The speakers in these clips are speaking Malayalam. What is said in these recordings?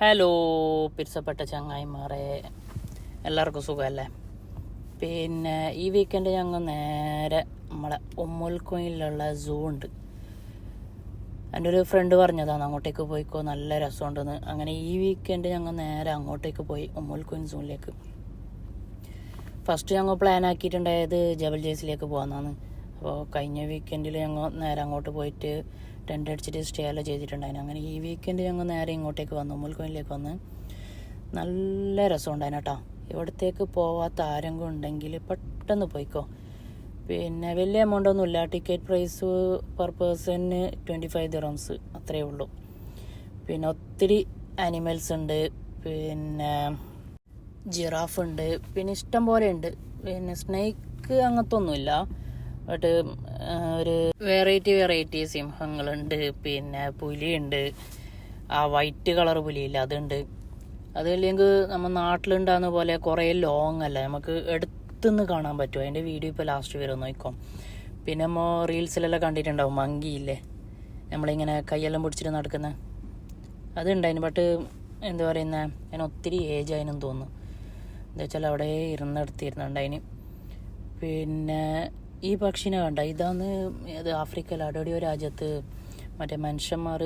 ഹലോ പിരിസപ്പെട്ട ചങ്ങായിമാരെ എല്ലാവർക്കും സുഖമല്ലേ? പിന്നെ ഈ വീക്കെൻഡ് ഞങ്ങൾ നേരെ നമ്മളെ ഉമ്മുൽക്കുയിലുള്ള സൂ ഉണ്ട്. എന്റെ ഒരു ഫ്രണ്ട് പറഞ്ഞതാണ് അങ്ങോട്ടേക്ക് പോയിക്കോ നല്ല രസമുണ്ടെന്ന്. അങ്ങനെ ഈ വീക്കെൻഡ് ഞങ്ങൾ നേരെ അങ്ങോട്ടേക്ക് പോയി ഉമ്മുൽക്കുയിൻ സൂണിലേക്ക് ഫസ്റ്റ് ഞങ്ങൾ പ്ലാൻ ആക്കിയിട്ടുണ്ടായത് ജബൽ ജേസിലേക്ക് പോകാമെന്നാണ് അപ്പോൾ കഴിഞ്ഞ വീക്കെൻഡിൽ ഞങ്ങൾ നേരെ അങ്ങോട്ട് പോയിട്ട് ടെന്റ് അടിച്ചിട്ട് സ്റ്റേ എല്ലാം ചെയ്തിട്ടുണ്ടായിരുന്നു. അങ്ങനെ ഈ വീക്കെൻഡ് ഞങ്ങൾ നേരെ ഇങ്ങോട്ടേക്ക് വന്നു മുൽക്കോയിലേക്ക് വന്ന്. നല്ല രസമുണ്ടായിരുന്നു കേട്ടോ ഇവിടത്തേക്ക് പോവാത്ത ആരെങ്കിലും ഉണ്ടെങ്കിൽ പെട്ടെന്ന് പോയിക്കോ. പിന്നെ വലിയ എമൗണ്ട് ഒന്നുമില്ല ടിക്കറ്റ് പ്രൈസ് പെർ പേഴ്സണിന് ട്വന്റി ഫൈവ് ദിറംസ് അത്രയേ ഉള്ളൂ. പിന്നെ ഒത്തിരി ആനിമൽസ് ഉണ്ട്. പിന്നെ ജിറാഫ് ഉണ്ട്. പിന്നെ ഇഷ്ടം പോലെ ഉണ്ട്. പിന്നെ സ്നേക്ക് അങ്ങനത്തെ ഒന്നുമില്ല. ബട്ട് ഒരു വെറൈറ്റി വെറൈറ്റി സിംഹങ്ങളുണ്ട് പിന്നെ പുലിയുണ്ട്. ആ വൈറ്റ് കളർ പുലിയില്ല അതുണ്ട്. അതല്ലെങ്കിൽ നമ്മൾ നാട്ടിലുണ്ടാകുന്ന പോലെ കുറേ ലോങ് അല്ല. നമുക്ക് എടുത്തുനിന്ന് കാണാൻ പറ്റും. അതിന്റെ വീഡിയോ ഇപ്പോൾ ലാസ്റ്റ് വരും നോക്കാം പിന്നെ നമ്മൾ റീൽസിലെല്ലാം കണ്ടിട്ടുണ്ടാവും. മങ്കിയില്ലേ നമ്മളിങ്ങനെ കൈയെല്ലാം പിടിച്ചിട്ട് നടക്കുന്ന. അതുണ്ടായിരുന്നു ബട്ട് എന്താ പറയുന്ന? അതിന് ഒത്തിരി ഏജ് ആയതിനും തോന്നുന്നു. എന്താ വെച്ചാൽ അവിടെ ഇരുന്നെടുത്തിരുന്നുണ്ട് അതിന്. പിന്നെ ഈ പക്ഷിനെ കണ്ട ഇതാന്ന് അത് ആഫ്രിക്കയിൽ അടടിയോ രാജ്യത്ത് മറ്റേ മനുഷ്യന്മാർ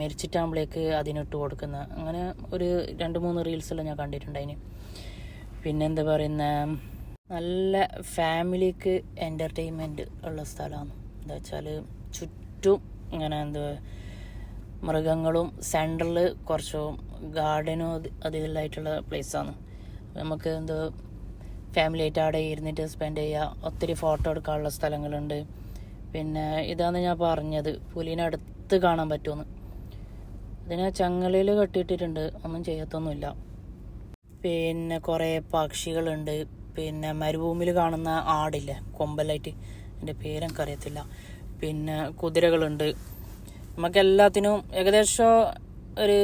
മരിച്ചിട്ടാകുമ്പോഴേക്ക് അതിനിട്ട് കൊടുക്കുന്ന അങ്ങനെ ഒരു രണ്ട് മൂന്ന് റീൽസെല്ലാം ഞാൻ കണ്ടിട്ടുണ്ടായിന്. പിന്നെ എന്താ പറയുന്ന നല്ല ഫാമിലിക്ക് എന്റർടൈൻമെന്റ് ഉള്ള സ്ഥലമാണ്. എന്താ വെച്ചാൽ ചുറ്റും ഇങ്ങനെ എന്താ മൃഗങ്ങളും സെന്ററിൽ കുറച്ചും ഗാർഡനും അത് അതിലായിട്ടുള്ള പ്ലേസാണ് നമുക്ക് എന്തോ ഫാമിലി ആയിട്ട് അവിടെ ഇരുന്നിട്ട് സ്പെൻഡ് ചെയ്യുക ഒത്തിരി ഫോട്ടോ എടുക്കാനുള്ള സ്ഥലങ്ങളുണ്ട്. പിന്നെ ഇതാണ് ഞാൻ പറഞ്ഞത്. പുലിനെ അടുത്ത് കാണാൻ പറ്റുമെന്ന്. ഇതിനെ ചങ്ങലയിൽ കെട്ടിയിട്ടിട്ടുണ്ട്. ഒന്നും ചെയ്യത്തൊന്നുമില്ല. പിന്നെ കുറേ പക്ഷികളുണ്ട്. പിന്നെ മരുഭൂമിയിൽ കാണുന്ന ആടില്ലേ? കൊമ്പലായിട്ട് എന്റെ പേരെനിക്കറിയത്തില്ല. പിന്നെ കുതിരകളുണ്ട്. നമുക്ക് എല്ലാത്തിനും ഏകദേശം ഒരു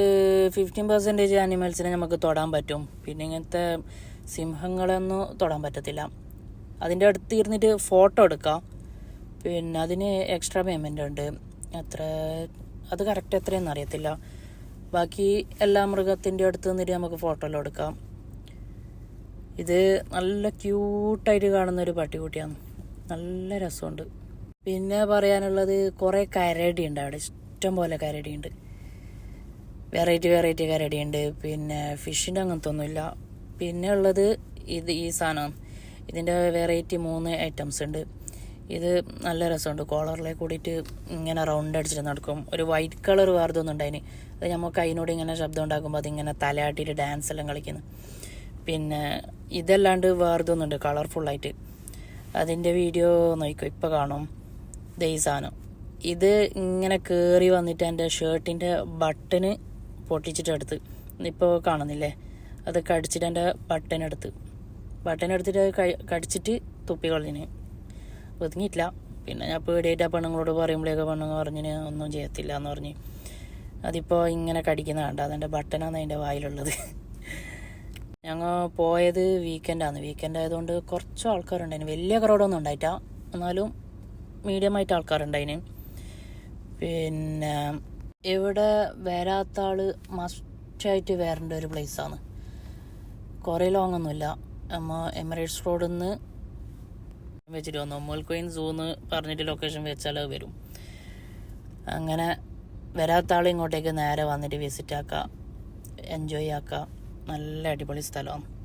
ഫിഫ്റ്റീൻ പെർസെന്റേജ് ആനിമൽസിനെ നമുക്ക് തൊടാൻ പറ്റും. പിന്നെ ഇങ്ങനത്തെ സിംഹങ്ങളൊന്നും തൊടാൻ പറ്റത്തില്ല. അതിന്റെ അടുത്ത് ഇരുന്നിട്ട് ഫോട്ടോ എടുക്കാം. പിന്നെ അതിന് എക്സ്ട്രാ പേയ്മെന്റ് ഉണ്ട്. അത്ര അത് കറക്റ്റ് എത്രയെന്ന് അറിയത്തില്ല. ബാക്കി എല്ലാ മൃഗത്തിന്റെ അടുത്ത് നിന്നിട്ട് നമുക്ക് ഫോട്ടോ എടുക്കാം. ഇത് നല്ല ക്യൂട്ടായിട്ട് കാണുന്ന ഒരു പട്ടിക്കുട്ടിയാണ്. നല്ല രസമുണ്ട്. പിന്നെ പറയാനുള്ളത് കുറേ കരടി ഉണ്ട് അവിടെ. ഇഷ്ടം പോലെ കരടി ഉണ്ട് വെറൈറ്റി വെറൈറ്റി കരടി ഉണ്ട് പിന്നെ ഫിഷിന്റെ അങ്ങനത്തെ ഒന്നുമില്ല പിന്നെ ഉള്ളത് ഇത് ഈ സാധനം. ഇതിന്റെ വെറൈറ്റി മൂന്ന് ഐറ്റംസ് ഉണ്ട്. ഇത് നല്ല രസമുണ്ട്. കോളറിലേക്ക് കൂടിയിട്ട് ഇങ്ങനെ റൗണ്ട് അടിച്ചിട്ട് നടക്കും. ഒരു വൈറ്റ് കളർ വേർതൊന്നും ഉണ്ടായിന്. അത് നമുക്ക് അതിനോട് ഇങ്ങനെ ശബ്ദം ഉണ്ടാക്കുമ്പോൾ അതിങ്ങനെ തലയാട്ടിയിട്ട് ഡാൻസ് എല്ലാം കളിക്കുന്നു. പിന്നെ ഇതല്ലാണ്ട് വേർതൊന്നുണ്ട് കളർഫുള്ളായിട്ട് അതിന്റെ വീഡിയോ നോക്കും ഇപ്പോൾ കാണും. ദൈസാനം ഇത് ഇങ്ങനെ കയറി വന്നിട്ട് എന്റെ ഷർട്ടിന്റെ ബട്ടന് പൊട്ടിച്ചിട്ട് എടുത്ത് ഇപ്പോൾ കാണുന്നില്ലേ? അത് കടിച്ചിട്ട് എന്റെ ബട്ടൺ ബട്ടനെടുത്തിട്ട് കടിച്ചിട്ട് തുപ്പി കളഞ്ഞിന്. ഒതുങ്ങിയിട്ടില്ല. പിന്നെ ഞാൻ പേടിയായിട്ട് ആ പെണ്ണുങ്ങളോട് പറയുമ്പോഴേക്ക് പെണ്ണുങ്ങൾ പറഞ്ഞിന് ഒന്നും ചെയ്യത്തില്ല എന്ന് പറഞ്ഞ്. അതിപ്പോൾ ഇങ്ങനെ കടിക്കുന്ന കണ്ട. അതെന്റെ ബട്ടനാണ് അതിന്റെ വായിലുള്ളത്. ഞങ്ങൾ പോയത് വീക്കെൻഡാണ് വീക്കെൻഡ് ആയതുകൊണ്ട് കുറച്ച് ആൾക്കാരുണ്ടായിന്. വലിയ ക്രൗഡൊന്നും ഉണ്ടായിട്ടാ എന്നാലും മീഡിയമായിട്ട് ആൾക്കാരുണ്ടായിന്. പിന്നെ ഇവിടെ വരാത്ത ആൾ മസ്റ്റായിട്ട് വരേണ്ട ഒരു പ്ലേസാണ് കുറേ ലോങ് ഒന്നുമില്ല. നമ്മ എമിറേറ്റ്സ് റോഡിൽ നിന്ന് വെച്ചിട്ട് വന്നു. മുൽക്കൊയിൻ സൂ എന്ന് പറഞ്ഞിട്ട് ലൊക്കേഷൻ വെച്ചാൽ വരും. അങ്ങനെ വരാത്ത ആൾ ഇങ്ങോട്ടേക്ക് നേരെ വന്നിട്ട് വിസിറ്റ് ആക്കാം. എൻജോയ് ആക്കാം. നല്ല അടിപൊളി സ്ഥലമാണ്.